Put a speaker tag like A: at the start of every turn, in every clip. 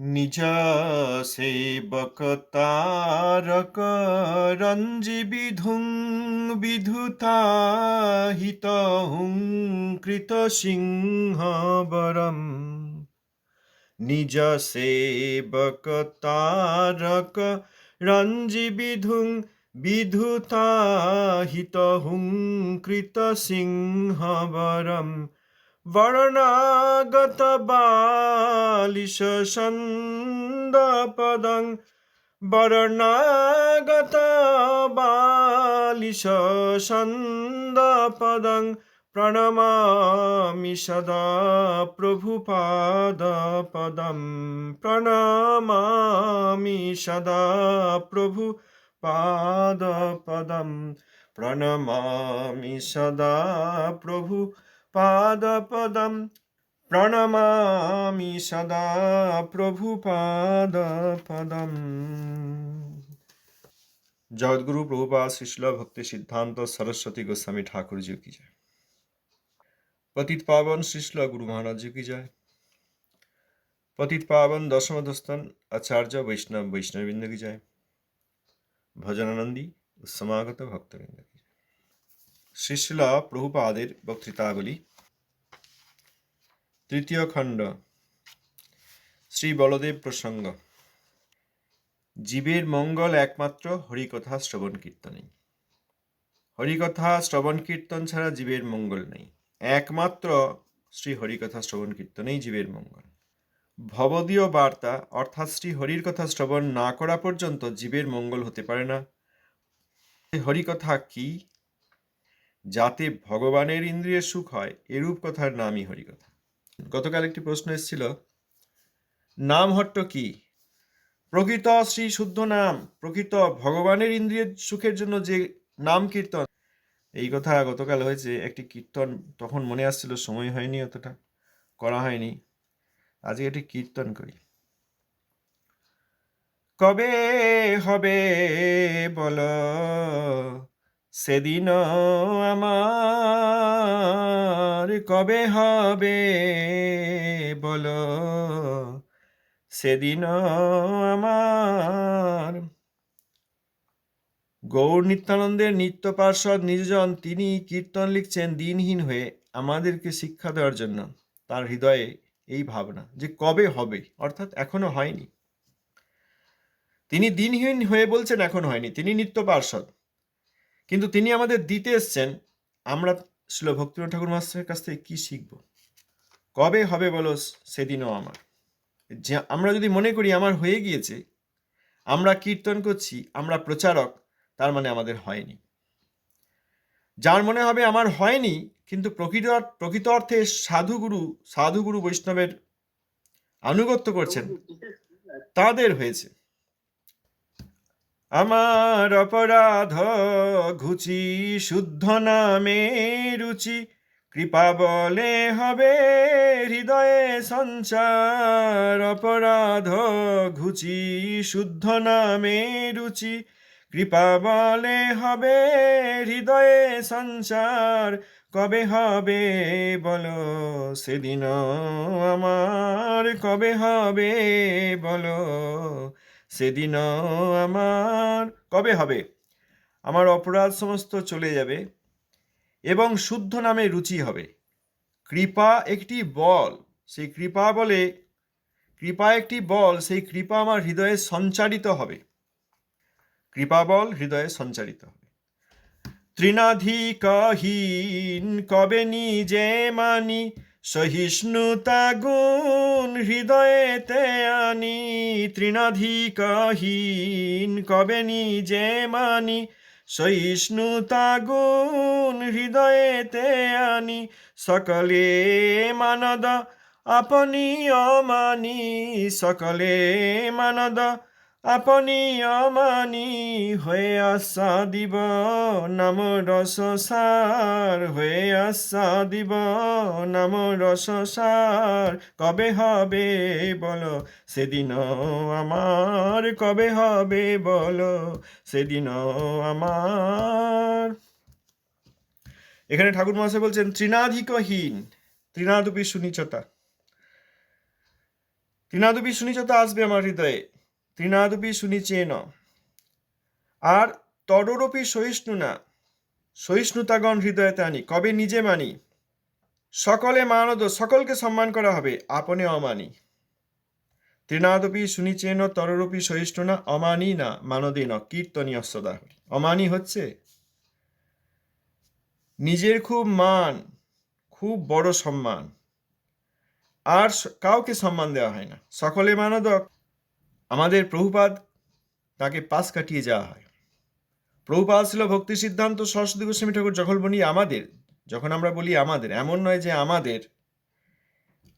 A: নিজ সেবক তারক রঞ্জি বিধুং বিধুতাহিত হুং কৃত সিংহ বরম নিজ সেবক তারক রঞ্জি বিধুং বিধুতাহিত হুং কৃত সিংহ বরম বর্ণাগত বালিশ ছন্দপদং বর্ণাগত বালিশ ছন্দপদং প্রণমামি সদা প্রভুপাদপদম প্রণমামি সদা প্রভু পাদপদম প্রণমামি সদা প্রভু পাদপদম প্রণমামি সদা প্রভু পাদপদম জগৎগুরু প্রভুপাদ শিশল ভক্তি সিদ্ধান্ত সরস্বতী গোস্বামী ঠাকুর जी की जय पतित पावन शिशल गुरु महाराज जी की जय पतित पावन दशम दस्तन आचार्य वैष्णव वैष्णववृंद की जय ভজনানন্দী সমাগত ভক্তবৃন্দ কি জয়। শিশলা প্রভুপাদের বক্তৃতাবলী তৃতীয় খণ্ড। শ্রী বলদেব প্রসঙ্গ। জীবের মঙ্গল একমাত্র হরিকথা শ্রবণ কীর্তনেই। হরিকথা শ্রবণ কীর্তন ছাড়া জীবের মঙ্গল নেই। একমাত্র শ্রী হরিকথা শ্রবণ কীর্তনেই জীবের মঙ্গল। ভবদীয় বার্তা অর্থাৎ শ্রী হরির কথা শ্রবণ না করা পর্যন্ত জীবের মঙ্গল হতে পারে না। হরিকথা কি? যাতে ভগবানের ইন্দ্রিয়ের সুখ হয়, এরূপ কথার নামই হরিকথা। গতকাল একটি প্রশ্ন এসেছিল নাম হট্ট কি? প্রকৃত শ্রী শুদ্ধ নাম, প্রকৃত ভগবানের ইন্দ্রিয়ের সুখের জন্য যে নাম কীর্তন। এই কথা গতকাল হয়েছে, একটি কীর্তন তখন মনে আসছিল, সময় হয়নি অতটা, করা হয়নি। আজকে একটি কীর্তন করি। কবে হবে বল? সেদিন আমার কবে হবে বল? সেদিন আমার গৌর নিত্যানন্দের নিত্য পার্ষদ নিজজন তিনি কীর্তন লিখছেন দিনহীন হয়ে আমাদেরকে শিক্ষা দেওয়ার জন্য। তার হৃদয়ে এই ভাবনা যে কবে হবে? অর্থাৎ এখনও হয়নি। তিনি দিনহীন হয়ে বলছেন এখন হয়নি। তিনি নিত্য পার্ষদ। কিন্তু তিনি আমাদের দিতে এসছেন, আমরা শিল ভক্তিনাথ ঠাকুর মাস্টারের কাছ থেকে কি শিখব? কবে হবে বলো সেদিনও আমার। যে আমরা যদি মনে করি আমার হয়ে গিয়েছে, আমরা কীর্তন করছি, আমরা প্রচারক, তার মানে আমাদের হয়নি। যার মনে হবে আমার হয়নি, কিন্তু প্রকৃত প্রকৃত অর্থে সাধুগুরু সাধুগুরু বৈষ্ণবের আনুগত্য করছেন, তাদের হয়েছে। আমার অপরাধ ঘুচি শুদ্ধ নামে রুচি। কৃপা বলে হবে হৃদয়ে সঞ্চার। অপরাধ ঘুচি শুদ্ধ নামে রুচি। কৃপা বলে হবে হৃদয়ে সঞ্চার। কবে হবে বলো সেদিন আমার। কবে হবে বলো সেদিন আমার, কবে হবে? আমার অপরাধ সমস্ত চলে যাবে এবং শুদ্ধ নামে রুচি হবে। কৃপা একটি বল, সেই কৃপা বলে, কৃপা একটি বল, সেই কৃপা আমার হৃদয়ে সঞ্চারিত হবে। কৃপা বল হৃদয়ে সঞ্চারিত হবে। তৃণাধিকহীন কবে নিজে মানি সহিষ্ণুতা গুণ হৃদয়েতে আনি তৃণাধিকহীন কবে নিজে মানি? সহিষ্ণুতা গুণ হৃদয়েতে আনি, সকলে মানদ আপনি অমানি সকলে মানদ আপনি অমানি হয়ে আশা দিব, নাম রস সার হয়ে আশা দিব, নাম রস সার কবে হবে বলো? সেদিন আমার কবে হবে বলো? সেদিন আমার এখানে ঠাকুর মহাশয় বলছেন তৃণাধিকহীন তৃণাদুপি সুনিচতা। তৃণাদুপি শুনিছ তো আসবে আমার হৃদয়ে। তৃণাদুপি শুনিচেন আর তররপি সহিষ্ণু না। সহিষ্ণুতাগণ হৃদয়তে আনি কবে নিজে মানি? সকলে মানদ, সকলকে সম্মান করা হবে, আপনে অমানি। তৃণাদপি শুনিচেন তররূপী সহিষ্ণু না, অমানি না, মানদে ন কীর্তনীয় সদা অমানি হচ্ছে? নিজের খুব মান, খুব বড় সম্মান। আর কাউকে সম্মান দেওয়া হয় না। সকলে মানদক আমাদের প্রভুপাদ তাকে পাশ কাটিয়ে যাওয়া হয়। প্রভুপাদ ছিল ভক্তি সিদ্ধান্ত, সরস্বতী গোস্বামী ঠাকুর যখন বলি আমাদের, যখন আমরা বলি আমাদের, এমন নয় যে আমাদের,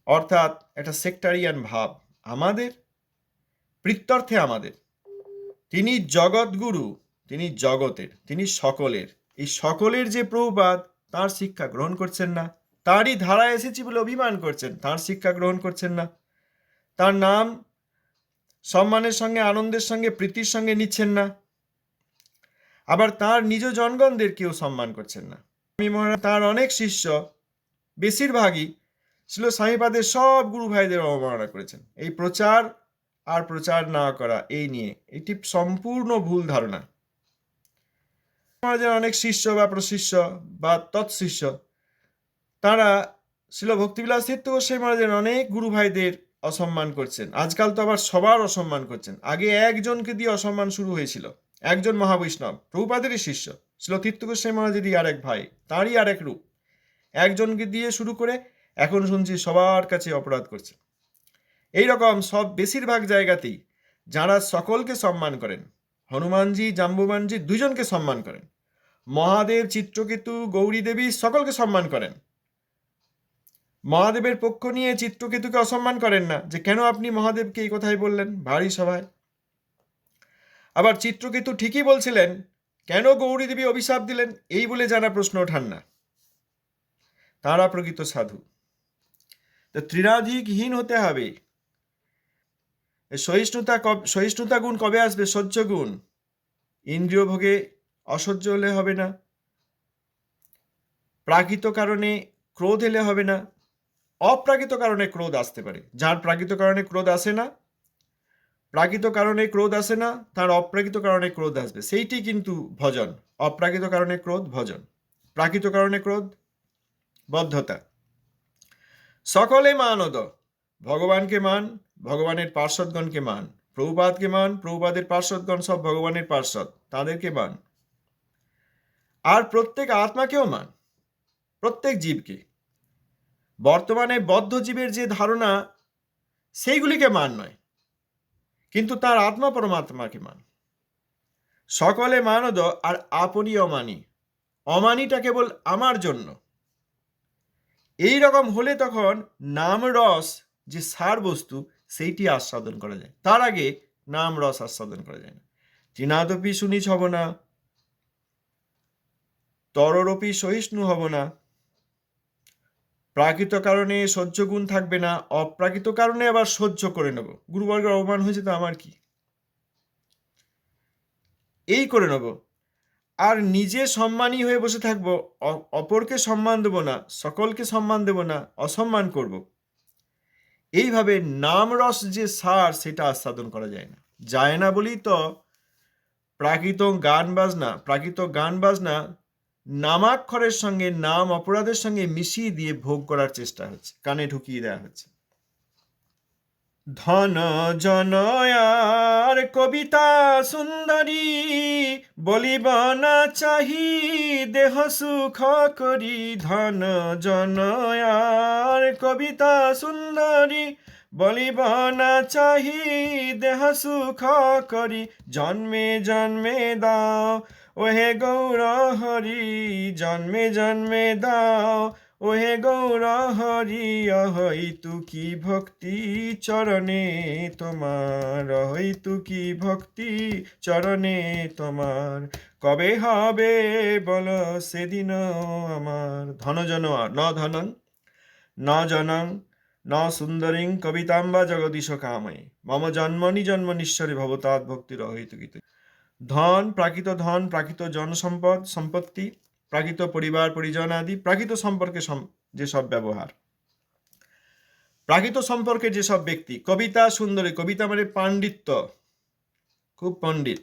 A: অর্থাৎ একটা সেক্টারিয়ান ভাব। আমাদের, প্রীত্যর্থে আমাদের। তিনি জগৎগুরু তিনি জগতের, তিনি সকলের। এই সকলের যে প্রভুপাদ, তার শিক্ষা গ্রহণ করছেন না। তারই ধারা এসেছি বলে অভিমান করছেন, তার শিক্ষা গ্রহণ করছেন না। তার নাম সম্মানের সঙ্গে, আনন্দের সঙ্গে, প্রীতির সঙ্গে নিচ্ছেন না। আবার তার নিজ জনগণদের কেউ সম্মান করছেন না। স্বামী মহারাজ, তার অনেক শিষ্য, বেশিরভাগই ছিল স্বামীপাদের সব গুরু ভাইদের অবমাননা করেছেন। এই প্রচার আর প্রচার না করা, এই নিয়ে এটি সম্পূর্ণ ভুল ধারণা। মহারাজের অনেক শিষ্য বা প্রশিষ্য বা তৎশিষ্য, তারা ছিল ভক্তিবিলাস তীর্থ গোস্বামী মহারাজের অনেক গুরু ভাইদের অসম্মান করছেন। আজকাল তো আবার সবার অসম্মান করছেন। আগে একজনকে দিয়ে অসম্মান শুরু হয়েছিল। একজন মহাবৈষ্ণব প্রভুপাদেরই শিষ্য। ছিল তীর্থ গোস্বামী মহারাজেরই আরেক ভাই, তারই আরেক রূপ। একজনকে দিয়ে শুরু করে এখন শুনছি সবার কাছে অপরাধ করছে। এই রকম সব বেশিরভাগ জায়গাতেই যারা সকলকে সম্মান করেন, হনুমানজি জাম্বুবানজি দুজনকে সম্মান করেন। মহাদেব, চিত্রকেতু গৌরী দেবী সকলকে সম্মান করেন। মহাদেবের পক্ষ নিয়ে চিত্রকেতুকে অসম্মান করেন না যে কেন আপনি মহাদেবকে এই কথাই বললেন? ভারী সভায়। আবার চিত্রকেতু ঠিকই বলছিলেন, কেন গৌরী দেবী অভিশাপ দিলেন? এই বলে যারা প্রশ্ন ওঠান না তারা প্রকৃত সাধু। তো ত্রিরাধিকহীন হতে হবে। সহিষ্ণুতা কব- সহিষ্ণুতা গুণ কবে আসবে? সহ্য গুণ। ইন্দ্রিয় ভোগে অসহ্য হলে হবে না। প্রাকৃত কারণে ক্রোধ এলে হবে না। অপ্রাকৃত কারণে ক্রোধ আসতে পারে। যার প্রাকৃত কারণে ক্রোধ আসে না, প্রাকৃত কারণে ক্রোধ আসে না, তার অপ্রাকৃত কারণে ক্রোধ আসবে। সেইটি কিন্তু ভজন। অপ্রাকৃত কারণে ক্রোধ, ভজন। প্রাকৃত কারণে ক্রোধ, বদ্ধতা। সকলে মানদ ভগবানকে মান, ভগবানের পার্শ্বদগণকে মান। প্রভুপাদকে মান, প্রভুপাদের পার্শ্বদগণ সব ভগবানের পার্শ্বদ। তাদেরকে মান। আর প্রত্যেক আত্মাকেও মান। প্রত্যেক জীবকে। বর্তমানে বদ্ধ জীবের যে ধারণা, সেইগুলিকে মান নয়, কিন্তু তার আত্মা পরমাত্মাকে মান। সকলে মানদ আর আপনি অমানি। অমানিটা কেবল আমার জন্য। এই রকম হলে তখন নাম রস যে সার বস্তু, সেইটি আস্বাদন করা যায়। তার আগে নাম রস আস্বাদন করা যায় না। তৃণাদপি শুনিছ হব না, তররপি সহিষ্ণু হব না প্রাকৃত কারণে সহ্য গুণ থাকবে না, অপ্রাকৃত কারণে আবার সহ্য করে নেব। গুরুবর্গের অপমান হয়েছে তো আমার কি? এই করে নেব। আর নিজে সম্মানী হয়ে বসে থাকব অপরকে সম্মান দেব না, সকলকে সম্মান দেব না, অসম্মান করব। এইভাবে নাম রস যে সার, সেটা আস্বাদন করা যায় না। যায় না বলেই তো প্রাকৃত গান বাজনা, প্রাকৃত গান বাজনা নামাক্ষরের সঙ্গে নাম অপরাধের সঙ্গে মিশিয়ে দিয়ে ভোগ করার চেষ্টা হচ্ছে, কানে ঢুকিয়ে দেওয়া হচ্ছে। ধন জনয়ার কবিতা সুন্দরী, বলিব না চাহি দেহ সুখ করি। ধন জনয়ার কবিতা সুন্দরী, বলিব না চাহি দেহ সুখ করি। জন্মে জন্মে দাও ওহে গৌর হরি জন্মে জন্মে দাও। ওহে গৌর হরি অহই তু কি ভক্তি চরণে তোমার। অহই তু কি ভক্তি চরণে তোমার। কবে হবে বল সেদিন আমার। ধনজন ন ধনং, ন জনং, ন সুন্দরিং কবিতাম্বা জগদীশ কাময়ে মম জন্মনি জন্মনিশ্বরে ভবতাৎ ভক্তির অহিত গীত ধন, প্রাকৃত ধন, প্রাকৃত জনসম্পদ, সম্পত্তি, প্রাকৃত পরিবার, পরিজন আদি, প্রাকৃত সম্পর্কে সম- যেসব ব্যবহার। প্রাকৃত সম্পর্কে যেসব ব্যক্তি, কবিতা সুন্দরী, কবিতা মানে পাণ্ডিত্য। খুব পণ্ডিত,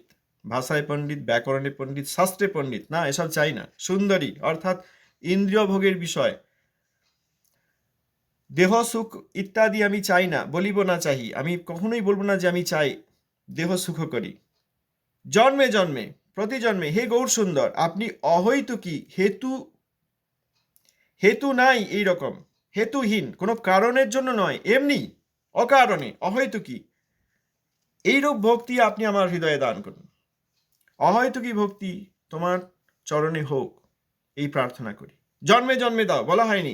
A: ভাষায় পণ্ডিত, ব্যাকরণে পণ্ডিত, শাস্ত্রে পণ্ডিত, না, এসব চাই না। সুন্দরী, অর্থাৎ ইন্দ্রিয় ভোগের বিষয়। দেহ, সুখ ইত্যাদি আমি চাই না, বলিব না চাহি। আমি কখনোই বলব না যে আমি চাই দেহ সুখ করি। জন্মে জন্মে, প্রতি জন্মে, হে গৌর সুন্দর, আপনি অহৈতুকী হেতু হেতু নাই এই রকম। হেতুহীন, কোনো কারণের জন্য নয়, এমনি, অকারণে অহৈতুকী এইরূপ ভক্তি আপনি আমার হৃদয়ে দান করুন। অহৈতুকী ভক্তি? তোমার চরণে হোক, এই প্রার্থনা করি। জন্মে জন্মে দাও, বলা হয়নি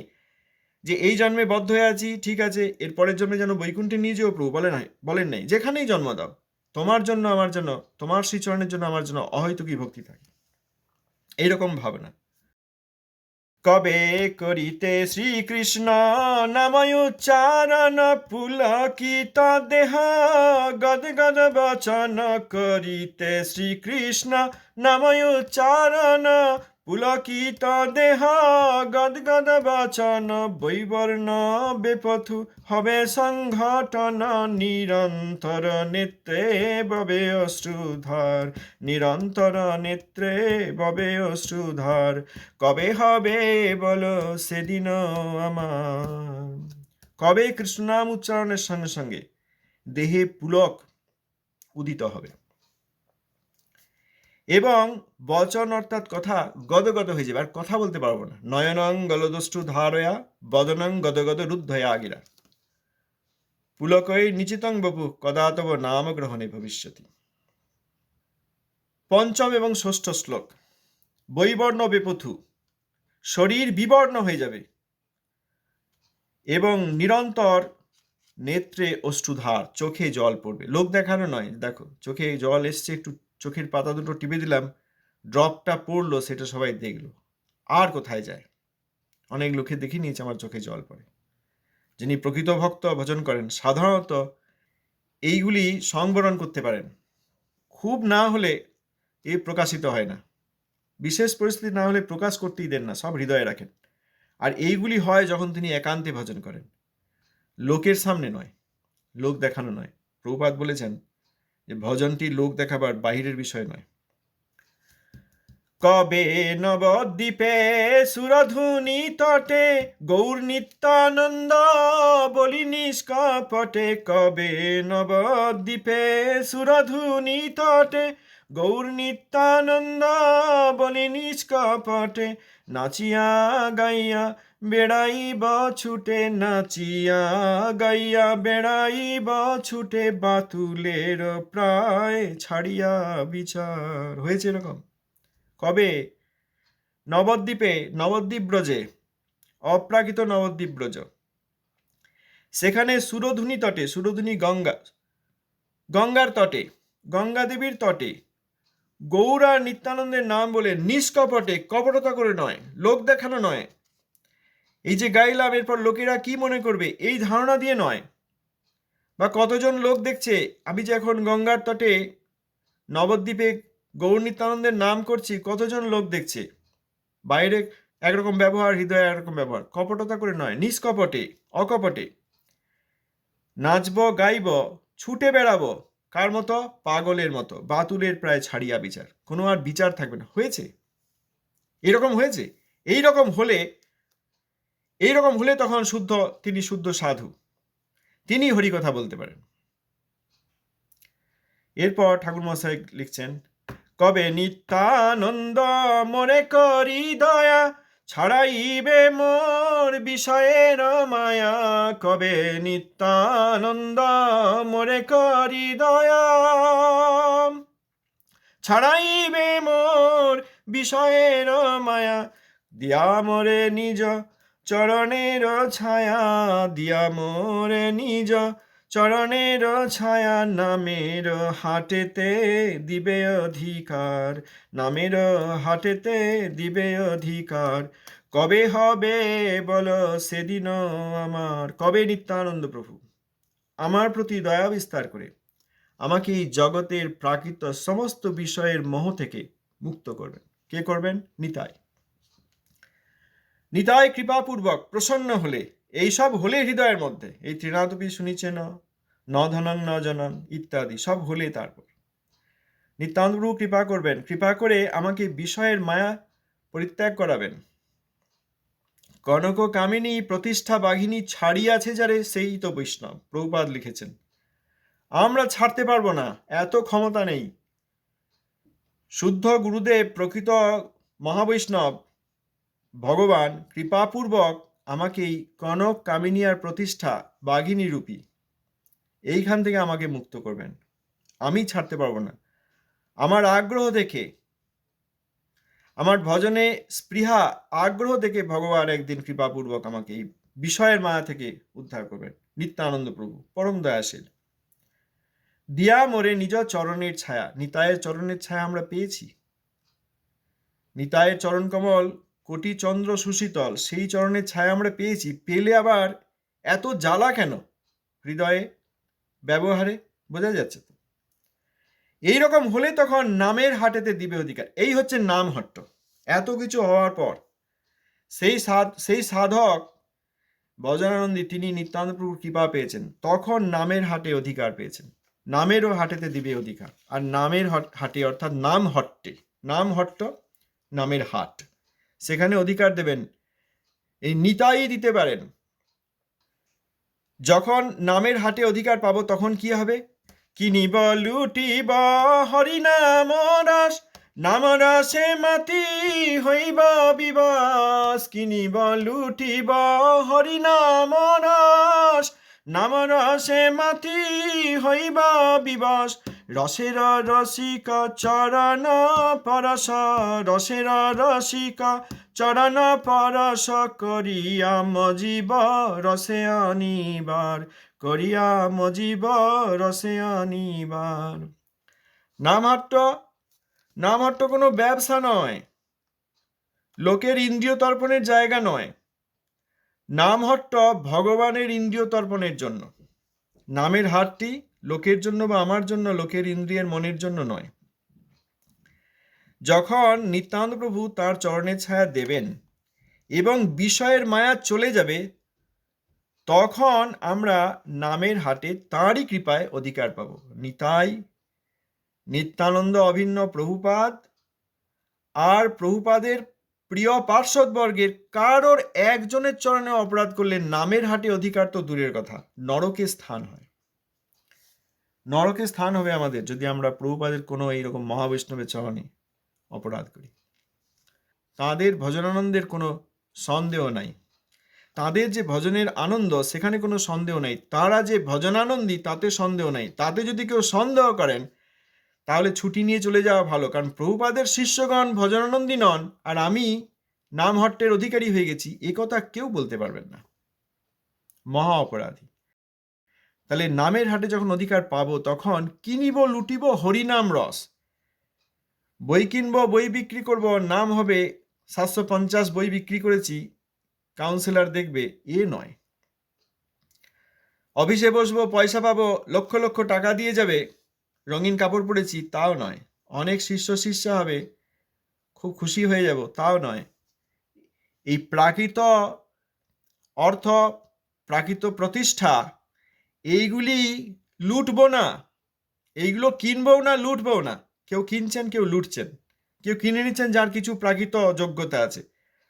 A: যে এই জন্মে বদ্ধ হয়ে আছি, ঠিক আছে, এর পরের জন্মে যেন বৈকুণ্ঠে নিয়ে যেও প্রভু, বলে নাই, বলেন নাই, যেখানেই জন্ম দাও। তোমার জন্য, আমার জন্য, তোমার শ্রীচরণের জন্য, আমার জন্য অহৈতুকী ভক্তি থাকে। এইরকম ভাবনা। কবে করিতে শ্রীকৃষ্ণ নাময় উচ্চারণ, পুলকিত দেহ, গদ গদ বচন করিতে শ্রীকৃষ্ণ নাময় উচ্চারণ পুলকিত দেহ? গদ গদ বচন, বৈবর্ণ বেপথু হবে সংঘটন। নিরন্তর নেত্রে ববে অশ্রুধর, নিরন্তর নেত্রে ববে অশ্রুধর। কবে হবে বলো সেদিন আমার। কবে কৃষ্ণনাম উচ্চারণের সঙ্গে সঙ্গে দেহে পুলক উদিত হবে। এবং বচন অর্থাৎ কথা গদগদ হয়ে যাবে, আর কথা বলতে পারব না। নয়নং গলদষ্টু ধারয়া, বদনং গদগদ রুদ্ধয়া আগিরা পুলকই নিচিতং বপু, কদাতব নাম গ্রহণে ভবিষ্যতি। পঞ্চম এবং ষষ্ঠ শ্লোক, বৈবর্ণ বেপথু, শরীর বিবর্ণ হয়ে যাবে এবং নিরন্তর নেত্রে অশ্রুধার, চোখে জল পড়বে। লোক দেখানো নয়, দেখো, চোখে জল এসছে একটু চোখের পাতা দুটো টিপে দিলাম, ড্রপটা পড়ল, সেটা সবাই দেখল। আর কোথায় যায়? অনেক লোকে দেখে নিয়েছে আমার চোখে জল পড়ে। যিনি প্রকৃত ভক্ত ভজন করেন, সাধারণত এইগুলি সংবরণ করতে পারেন। খুব না হলে এ প্রকাশিত হয় না। বিশেষ পরিস্থিতি না হলে প্রকাশ করতেই দেন না, সব হৃদয়ে রাখেন। আর এইগুলি হয় যখন তিনি একান্তে ভজন করেন। লোকের সামনে নয়, লোক দেখানো নয়। প্রভুপাত বলেছেন যে ভজনটি লোক দেখাবার বাহিরের বিষয় নয়। কবে নবদ্বীপে সুরধুনি তটে গৌর নিত্যানন্দ বলি নিষ্কপটে, কবে নবদ্বীপে সুরধুনি তটে গৌর নিত্যানন্দ বলি নিষ্কপটে, নাচিয়া গাইয়া বেড়াইব ছুটে নাচিয়া গাইয়া বেড়াইব ছুটে বাতুলের প্রায় ছাড়িয়া বিচার। হয়েছে এরকম? কবে? নবদ্বীপে নবদ্বীপ ব্রজে অপ্রাকৃত নবদ্বীপ ব্রজ সেখানে সুরধুনি তটে সুরধুনি গঙ্গা, গঙ্গার তটে গঙ্গা দেবীর তটে গৌর নিত্যানন্দের নাম বলে নিষ্কপটে, কপটতা করে নয়, লোক দেখানো নয় এই যে গাইলাম, এরপর লোকেরা কি মনে করবে? এই ধারণা দিয়ে নয়। বা কতজন লোক দেখছে, আমি যে এখন গঙ্গার তটে নবদ্বীপে গৌর নিত্যানন্দের নাম করছি, কতজন লোক দেখছে? বাইরে একরকম ব্যবহার, হৃদয়ে একরকম ব্যবহার। কপটতা করে নয়, নিষ্কপটে, অকপটে। নাচব, গাইব, ছুটে বেড়াব, কার মতো? পাগলের মতো। বাতুলের প্রায় ছাড়িয়া বিচার। কোনো আর বিচার থাকবে না। হয়েছে? এরকম হয়েছে? এই রকম হলে এই রকম হলে তখন শুদ্ধ, তিনি শুদ্ধ সাধু। তিনি হরি কথা বলতে পারেন। এরপর ঠাকুর মশাই লিখছেন, কবে নিত্যানন্দ মনে করি দয়া, ছাড়াইবে মোর বিষয়ের মায়া, কবে নিত্যানন্দ মরে করি দয়া, ছাড়াইবে মোর বিষয়ের মায়া, দিয়া মোরে নিজ চরণের ছায়া দিয়া মোরে নিজ, চরণের ছায়া নামের হাটেতে দিবে অধিকার, নামের হাটেতে দিবে অধিকার। কবে হবে বলো সেদিন আমার, কবে নিত্যানন্দ প্রভু? আমার প্রতি দয়া বিস্তার করে। আমাকে এই জগতের প্রাকৃত সমস্ত বিষয়ের মোহ থেকে মুক্ত করবেন। কে করবেন? নিতাই। নিতাই কৃপাপূর্বক প্রসন্ন হলে এইসব হলে হৃদয়ের মধ্যে। এই তৃণাতপি শুনিছে ন ন ধনং, ন জনন ইত্যাদি, সব হলে তারপর। নিত্যান্ত প্রভু কৃপা করবেন, কৃপা করে আমাকে বিষয়ের মায়া পরিত্যাগ করাবেন। কনক কামিনী প্রতিষ্ঠা বাঘিনী ছাড়িয়াছে যারে, সেই তো বৈষ্ণব, প্রভুপাদ লিখেছেন। আমরা ছাড়তে পারব না, এত ক্ষমতা নেই। শুদ্ধ গুরুদেব প্রকৃত মহাবৈষ্ণব ভগবান কৃপাপূর্বক আমাকে এই কনক কামিনিয়ার প্রতিষ্ঠা বাঘিনী রূপী। এইখান থেকে আমাকে মুক্ত করবেন। আমি ছাড়তে পারব না। আমার আগ্রহ দেখে, আমার ভজনে স্পৃহা আগ্রহ দেখে ভগবান একদিন কৃপাপূর্বক আমাকে এই বিষয়ের মায়া থেকে উদ্ধার করবেন। নিত্যানন্দ প্রভু, পরম দয়াশীল। দিয়া মোরে নিজ চরণের ছায়া নিতায়ের চরণের ছায়া আমরা পেয়েছি। নিতায়ের চরণ কমল কোটি চন্দ্র সুশীতল, সেই চরণের ছায়া আমরা পেয়েছি, পেলে আবার এত জ্বালা কেন? হৃদয়ে, ব্যবহারে বোঝা যাচ্ছে তো। এই রকম হলে তখন নামের হাটেতে দিবে অধিকার। এই হচ্ছে নাম হট্ট এত কিছু হওয়ার পর সেই সাধ, সেই সাধক বজনানন্দী তিনি নিত্যানন্দ প্রভুর কৃপা পেয়েছেন। তখন নামের হাটে অধিকার পেয়েছেন। নামেরও হাটেতে দিবে অধিকার। আর নামের হাটে অর্থাৎ নাম হট্টে নাম হট্ট নামের হাট। সেখানে অধিকার দেবেন। এই নিতাই দিতে পারেন। যখন নামের হাটে অধিকার পাবো, তখন কি হবে? কিনিব লুটিব, হরিনাম রস, নাম রসে মাতি হইব বিবাস। কিনিব লুটিব, হরিনাম রস, নাম রসে মাতি হইব বিবাস। রসের রসিকা চরণ পরশ, রসের রসিক চরণ পরশ, করিয়া মজিব রসে অনিবার করিয়া মজিব রসে অনিবার নামহট্ট নামহট্ট কোনো ব্যবসা নয়। লোকের ইন্দ্রিয় তর্পণের জায়গা নয়। নামহট্ট ভগবানের ইন্দ্রিয় তর্পণের জন্য। নামের হাটটি লোকের জন্য বা আমার জন্য, লোকের ইন্দ্রিয়ের মনের জন্য নয়। যখন নিত্যানন্দ প্রভু তার চরণের ছায়া দেবেন এবং বিষয়ের মায়া চলে যাবে, তখন আমরা নামের হাটে তাঁরই কৃপায় অধিকার পাব। নিতাই নিত্যানন্দ অভিন্ন প্রভুপাদ, আর প্রভুপাদের প্রিয় পার্শ্বদবর্গের কারোর একজনের চরণে অপরাধ করলে নামের হাটে অধিকার তো দূরের কথা, নরকে স্থান হয়। নরকে স্থান হবে আমাদের যদি আমরা প্রভুপাদের কোনো এইরকম মহাবৈষ্ণবের চরণে অপরাধ করি। তাদের ভজনানন্দের কোনো সন্দেহ নাই। তাদের যে ভজনের আনন্দ, সেখানে কোনো সন্দেহ নাই। তারা যে ভজনানন্দী, তাতে সন্দেহ নাই। তাতে যদি কেউ সন্দেহ করেন, তাহলে ছুটি নিয়ে চলে যাওয়া ভালো। কারণ প্রভুপাদের শিষ্যগণ ভজনানন্দী নন, আর আমি নামহট্টের অধিকারী হয়ে গেছি, এ কথা কেউ বলতে পারবেন না। মহা অপরাধী। তাহলে নামের হাটে যখন অধিকার পাবো, তখন কিনিব, লুটিব, হরিনাম রস। বই কিনবো, বই বিক্রি করব নাম হবে সাতশো পঞ্চাশ, বই বিক্রি করেছি। কাউন্সিলর দেখবে, এ নয়। অফিসে বসবো, পয়সা পাবো, লক্ষ লক্ষ টাকা দিয়ে যাবে, রঙিন কাপড় পরেছি, তাও নয়। অনেক শিষ্য শিষ্যা হবে, খুব খুশি হয়ে যাব, তাও নয়। এই প্রাকৃত অর্থ, প্রাকৃত প্রতিষ্ঠা এইগুলি লুটবো না। এইগুলো কিনবো না লুটবো না। কেউ কিনছেন, কেউ লুটছেন। কেউ কিনে নিচ্ছেন যার কিছু প্রাকৃত যোগ্যতা আছে।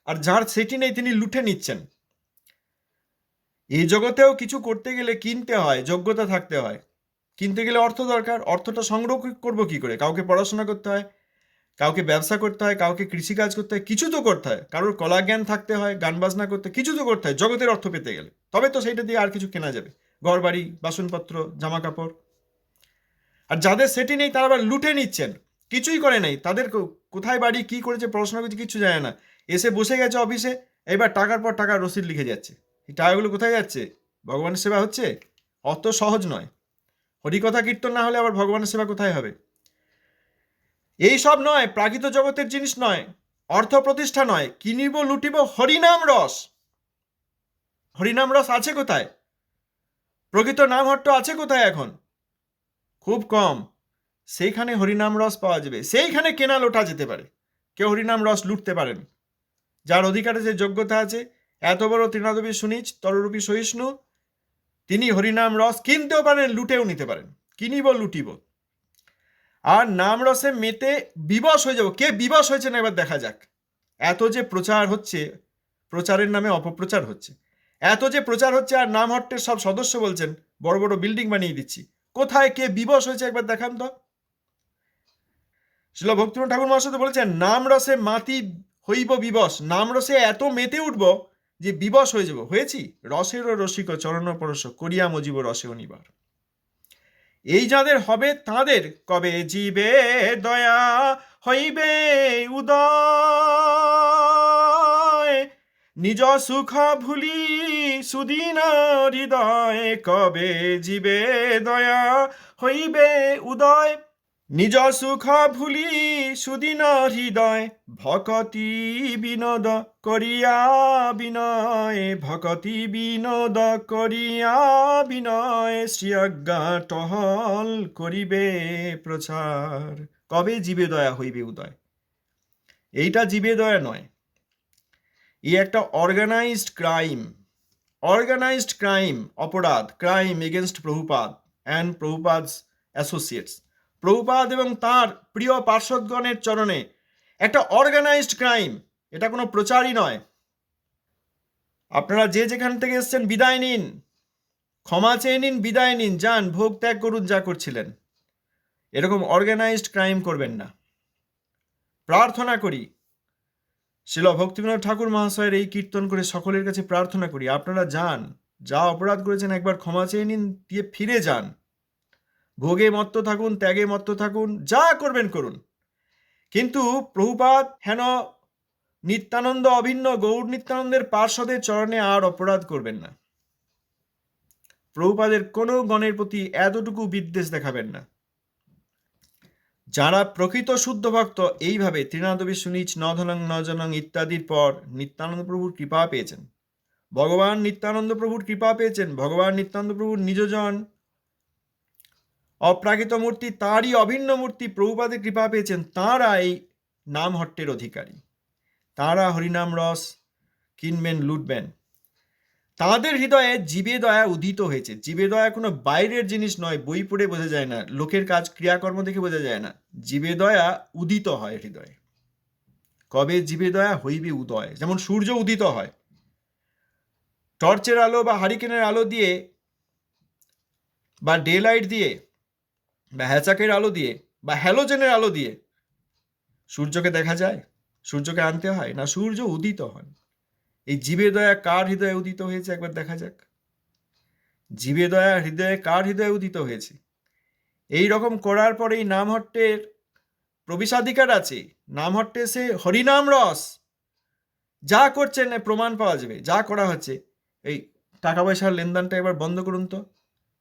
A: আর যার সেটি নেই, তিনি লুটে নিচ্ছেন। এই জগতেও কিছু করতে গেলে কিনতে হয়, যোগ্যতা থাকতে হয়। কিনতে গেলে অর্থ দরকার। অর্থটা সংগ্রহ করব কি করে? কাউকে পড়াশোনা করতে হয়, কাউকে ব্যবসা করতে হয়, কাউকে কৃষিকাজ করতে হয়, কিছু তো করতে হয়। কারোর কলা জ্ঞান থাকতে হয় গান বাজনা করতে কিছু তো করতে হয়, জগতের অর্থ পেতে গেলে। তবে তো সেইটা দিয়ে আর কিছু কেনা যাবে। ঘর বাড়ি বাসনপত্র জামা কাপড় আর যাদের সেটি নেই, তারা আবার লুটে নিচ্ছেন। কিছুই করে নাই। তাদের কোথায় বাড়ি, কি করেছে, পড়াশোনা করছে, কিছু জানে না। এসে বসে গেছে অফিসে, এবার টাকার পর টাকা রসিদ লিখে যাচ্ছে। এই টাকাগুলো কোথায় যাচ্ছে? ভগবানের সেবা হচ্ছে? অত সহজ নয়। হরিকথা কীর্তন না হলে আবার ভগবানের সেবা কোথায় হবে? এই সব নয়, প্রাকৃত জগতের জিনিস নয়, অর্থ প্রতিষ্ঠা নয়। কিনিব, লুটিব, হরিনাম রস। হরিনাম রস আছে কোথায়? প্রকৃত নামহট্ট আছে কোথায় এখন? খুব কম। সেইখানে হরিনাম রস পাওয়া যাবে। সেইখানে কেনা লোটা যেতে পারে। কেউ হরিনাম রস লুটতে পারেন। যার অধিকারে যে যোগ্যতা আছে, এত বড় তৃণাদবী সুনিচ, তররূপী সহিষ্ণু, তিনি হরিনাম রস কিনতেও পারেন, লুটেও নিতে পারেন। কিনিব, লুটিব। আর নাম রসে মেতে বিবশ হয়ে যাব। কে বিবশ হয়েছে না, এবার দেখা যাক। এত যে প্রচার হচ্ছে, প্রচারের নামে অপপ্রচার হচ্ছে। এত যে প্রচার হচ্ছে আর নাম হট্টের সব সদস্য বলছেন, বড় বড় বিল্ডিং বানিয়ে দিচ্ছি। কোথায় কে বিবশ হয়েছে একবার দেখান তো। শিল ভক্তিনাথ ঠাকুর মহাশয় বলেছেন, নাম রসে মাতি হইব বিবশ, নাম রসে এত মেতে উঠব যে বিবশ হয়ে যাব। হয়েছি? রসেরও রসিক চরণ পরশ, করিয়া মজিব রসে অনিবার এই যাদের হবে তাদের কবে জীবে দয়া হইবে উদয়? নিজ সুখ ভুলি সুদিন হৃদয় কবে জীবে দয়া হইবে উদয়? নিজ সুখ ভুলি সুদিন হৃদয় ভকতি বিনোদ করিয়া বিনয়, ভকতি বিনোদ করিয়া বিনয় শ্রীজ্ঞা টহল করিবে প্রচার। কবে জীবে দয়া হইবে উদয়? এইটা জীবে দয়া নয়। এই একটা অর্গানাইজড ক্রাইম অর্গানাইজড ক্রাইম অপরাধ crime against Prabhupada and Prabhupada's associates Prabhupada এবং তার প্রিয় পার্শ্বদগণের চরণে একটা অর্গানাইজড ক্রাইম এটা কোনো প্রচারই নয়। আপনারা যে যেখান থেকে এসছেন, বিদায় নিন। ক্ষমা চেয়ে নিন, বিদায় নিন, যান, ভোগ ত্যাগ করুন, যা করছিলেন। এরকম অর্গানাইজড ক্রাইম করবেন না। প্রার্থনা করি শিল, ভক্তিবিনোদ ঠাকুর মহাশয়ের এই কীর্তন করে সকলের কাছে প্রার্থনা করি। আপনারা যান, যা অপরাধ করেছেন একবার ক্ষমা চেয়ে নিন, দিয়ে ফিরে যান। ভোগে মত্ত থাকুন, ত্যাগে মত্ত থাকুন, যা করবেন করুন। কিন্তু প্রভুপাদ, হেন নিত্যানন্দ, অভিন্ন গৌর নিত্যানন্দের পার্শ্বদের চরণে আর অপরাধ করবেন না। প্রভুপাদের কোনো গণের প্রতি এতটুকু বিদ্বেষ দেখাবেন না। যারা প্রকৃত শুদ্ধ ভক্ত, এইভাবে তৃণাদবী সুনিচ, নধনং, নজনং ইত্যাদির পর নিত্যানন্দ প্রভুর কৃপা পেয়েছেন। ভগবান নিত্যানন্দ প্রভুর কৃপা পেয়েছেন, ভগবান নিত্যানন্দ প্রভুর নিজজন অপ্রাকৃত মূর্তি, তারই অভিন্ন মূর্তি প্রভুপাদের কৃপা পেয়েছেন, তাঁরা এই নাম হট্টের অধিকারী। তাঁরা হরিনাম রস কিনবেন, লুটবেন। তাঁদের হৃদয়ে জীবে দয়া উদিত হয়েছে। জীবে দয়া কোনো বাইরের জিনিস নয়, বই পড়ে বোঝা যায় না, লোকের কাজ, ক্রিয়াকর্ম দেখে বোঝা যায় না। জীবে দয়া উদিত হয় হৃদয়ে। কবে জীবে দয়া হইবে উদয়? যেমন সূর্য উদিত হয়। টর্চের আলো বা হারিকেনের আলো দিয়ে বা ডে লাইট দিয়ে বা হ্যাচাকের আলো দিয়ে বা হ্যালোজেনের আলো দিয়ে সূর্যকে দেখা যায়? সূর্যকে আনতে হয় না? সূর্য উদিত হন এই জীবে দয়া কার হৃদয়ে উদিত হয়েছে? একবার দেখা যাক। জীবে দয়া হৃদয়ে কার হৃদয়ে উদিত হয়েছে? এই রকম করার পরে এই নামহট্টের প্রবেশাধিকার আছে। নামহট্টে সে হরিনাম রস। যা করছেন প্রমাণ পাওয়া যাবে। যা করা হচ্ছে। এই টাকা পয়সার লেনদেনটা এবার বন্ধ করুন তো।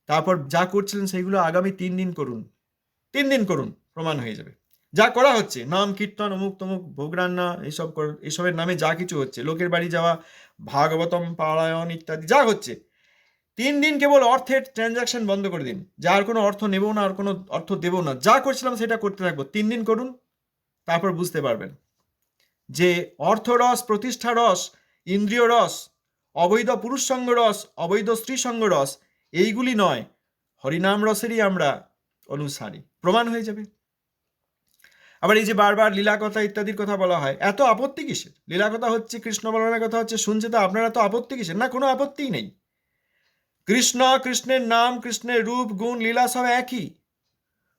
A: তারপর যা করছিলেন সেইগুলো আগামী তিন দিন করুন। তিন দিন করুন। প্রমাণ হয়ে যাবে। যা করা হচ্ছে, নাম, কীর্তন, অমুক তমুক, ভোগ, রান্না, এইসব এইসবের নামে যা কিছু হচ্ছে, লোকের বাড়ি যাওয়া, ভাগবতম, পারায়ণ ইত্যাদি যা হচ্ছে। তিন দিন কেবল অর্থের ট্রানজাকশন বন্ধ করে দিন, যার কোনো অর্থ নেব না আর কোনো অর্থ দেবো না। যা করছিলাম সেটা করতে থাকব। তিন দিন করুন, তারপর বুঝতে পারবেন যে অর্থরস প্রতিষ্ঠা রস, ইন্দ্রিয় রস, অবৈধ পুরুষ সঙ্গ রস, অবৈধ স্ত্রী সঙ্গ রস, এইগুলি নয়, হরিনাম রসেরই আমরা অনুসারী। প্রমাণ হয়ে যাবে। আবার এই যে বারবার লীলা কথা ইত্যাদির কথা বলা হয়, এত আপত্তি কিসের? লীলা কথা হচ্ছে কৃষ্ণ বলনের কথা হচ্ছে, শুনছে তো, আপনারা তো আপত্তি কিসের? না, কোনো আপত্তিই নেই। কৃষ্ণ, কৃষ্ণের নাম, কৃষ্ণের রূপ, গুণ, লীলা সব একই।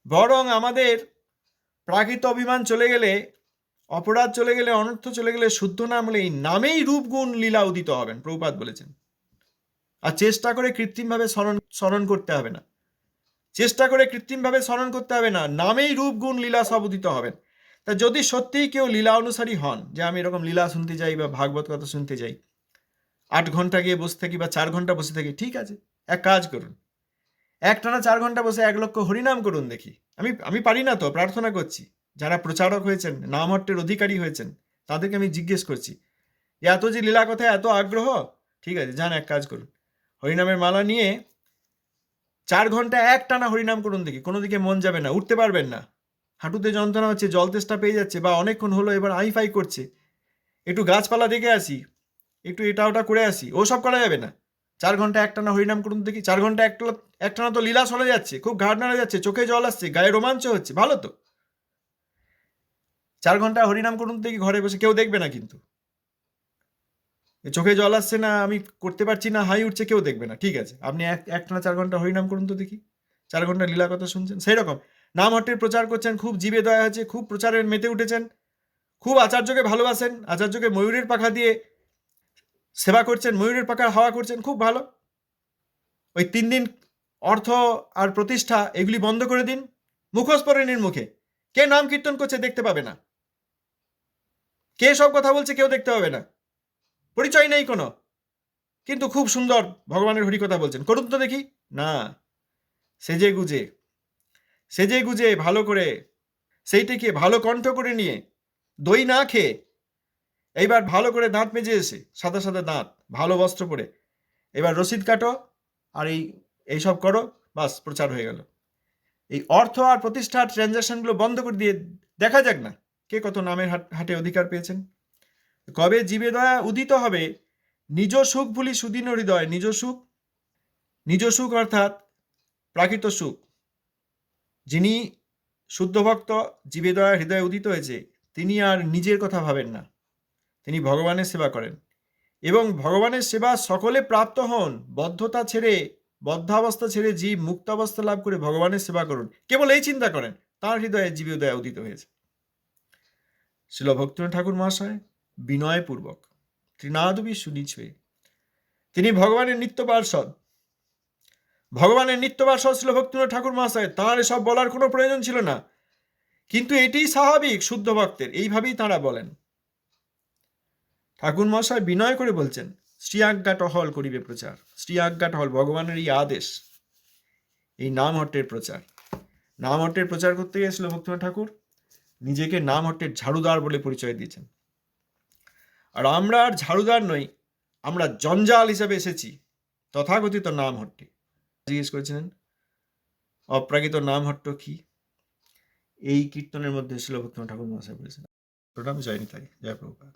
A: বরং আমাদের প্রাকৃত অভিমান চলে গেলে, অপরাধ চলে গেলে, অনর্থ চলে গেলে শুদ্ধ নাম হলে এই নামেই রূপ, গুণ, লীলা উদিত হবেন প্রভুপাত বলেছেন। আর চেষ্টা করে কৃত্রিমভাবে স্মরণ স্মরণ করতে হবে না। চেষ্টা করে কৃত্রিমভাবে স্মরণ করতে হবে না। নামেই রূপ, গুণ, লীলা সব উদিত হবেন। তা যদি সত্যিই কেউ লীলা অনুসারী হন, যে আমি এরকম লীলা শুনতে যাই বা ভাগবত কথা শুনতে যাই আট ঘণ্টা গিয়ে বসে থাকি বা চার ঘণ্টা বসে থাকি, ঠিক আছে, এক কাজ করুন। একটানা চার ঘণ্টা বসে এক লক্ষ হরিনাম করুন দেখি। আমি আমি পারি না তো, প্রার্থনা করছি। যারা প্রচারক হয়েছেন, নামহট্টের অধিকারী হয়েছেন, তাদেরকে আমি জিজ্ঞেস করছি, এত যে লীলা কথায় এত আগ্রহ? ঠিক আছে, যান, এক কাজ করুন। হরিনামের মালা নিয়ে চার ঘণ্টা এক টানা হরিনাম করুন দেখি, কোনো দিকে মন যাবে না, উঠতে পারবেন না। হাঁটুতে যন্ত্রণা হচ্ছে, জল তেষ্টা পেয়ে যাচ্ছে, বা অনেকক্ষণ হলো এবার আই ফাই করছে। একটু গাছপালা দেখে আসি, একটু এটা ওটা করে আসি, ও সব করা যাবে না। চার ঘণ্টা একটানা হরিনাম করুন দেখি, চার ঘণ্টা একটা একটানা তো লীলা চলে যাচ্ছে, খুব ঘাড় নাড়া যাচ্ছে, চোখে জল আসছে, গায়ে রোমাঞ্চ হচ্ছে, ভালো তো। চার ঘণ্টা হরিনাম করুন দেখি, ঘরে বসে কেউ দেখবে না কিন্তু। চোখে জল আসছে না, আমি করতে পারছি না, হাই উঠছে, কেউ দেখবে না। ঠিক আছে, আপনি এক, একটানা চার ঘণ্টা হরিনাম করুন তো দেখি। চার ঘণ্টা লীলা কথা শুনছেন? সেই রকম নাম হট্টের প্রচার করছেন, খুব জীবে দয়া আছে, খুব প্রচারের মেতে উঠেছেন, খুব আচার্যকে ভালোবাসেন, আচার্যকে ময়ূরের পাখা দিয়ে সেবা করছেন, ময়ূরের পাখার হাওয়া করছেন, খুব ভালো। ওই তিন দিন অর্থ আর প্রতিষ্ঠা, এগুলি বন্ধ করে দিন, মুখোশ মুখস্মরণীর মুখে। কে নাম কীর্তন করছে দেখতে পাবে না। কে সব কথা বলছে কেউ দেখতে পাবে না। পরিচয় নেই কোনো। কিন্তু খুব সুন্দর ভগবানের হরিকথা বলছেন। করুন তো দেখি। না। সেজে গুজে। সেজে গুজে ভালো করে। সেইটিকে ভালো কণ্ঠ করে নিয়ে দই না খেয়ে এইবার ভালো করে দাঁত মেজে এসে সাদা সাদা দাঁত, ভালো বস্ত্র পরে এবার রসিদ কাটো আর এই, এইসব করো, বাস প্রচার হয়ে গেল। এই অর্থ আর প্রতিষ্ঠার ট্রানজ্যাকশনগুলো বন্ধ করে দিয়ে দেখা যাক না কে কত নামের হাট- হাটে অধিকার পেয়েছেন। কবে জীবে দয়া উদিত হবে? নিজ সুখ ভুলি সুদিন হৃদয়, নিজ সুখ নিজ সুখ অর্থাৎ প্রাকৃত সুখ। যিনি শুদ্ধ ভক্ত জীবে দয়া হৃদয়ে উদিত হয়েছে, তিনি আর নিজের কথা ভাবেন না। তিনি ভগবানের সেবা করেন। এবং ভগবানের সেবা সকলে প্রাপ্ত হন। বদ্ধতা ছেড়ে, বদ্ধাবস্থা ছেড়ে জীব মুক্তাবস্থা লাভ করে ভগবানের সেবা করুন। কেবল এই চিন্তা করেন, তার হৃদয়ে জীবে দয়া উদিত হয়েছে। শিল ভক্তিনাথ ঠাকুর মহাশয় বিনয়পূর্বক, ত্রিনাদবি সুনিছুয়ে তিনি ভগবানের নিত্য পার্ষদ ভগবানের নিত্য পার্ষদ ছিল ভক্তিনাথ ঠাকুর মহাশয়, তাঁর এসব বলার কোনো প্রয়োজন ছিল না। কিন্তু এটিই স্বাভাবিক শুদ্ধ ভক্তের, এইভাবেই তাঁরা বলেন। ঠাকুর মহাশয় বিনয় করে বলছেন, শ্রী আজ্ঞা টহল করিবে প্রচার, শ্রী আজ্ঞা টহল ভগবানের এই আদেশ। এই নাম হট্টের প্রচার। নাম হট্টের প্রচার করতে গিয়েছিল ভক্তিনাথ ঠাকুর। নিজেকে নাম হট্টের ঝাড়ুদার বলে পরিচয় দিয়েছেন। আর আমরা আর ঝাড়ুদার নই, আমরা জঞ্জাল হিসেবে এসেছি। তথাকথিত নাম হট্টে। জিজ্ঞেস করেছিলেন, অপ্রাকৃত নাম হট্ট কি? এই কীর্তনের মধ্যে ছিল ভক্তিনাথ ঠাকুর মহাশয় বলেছেন। প্রণাম জয় তাই জয় প্রভুপাদ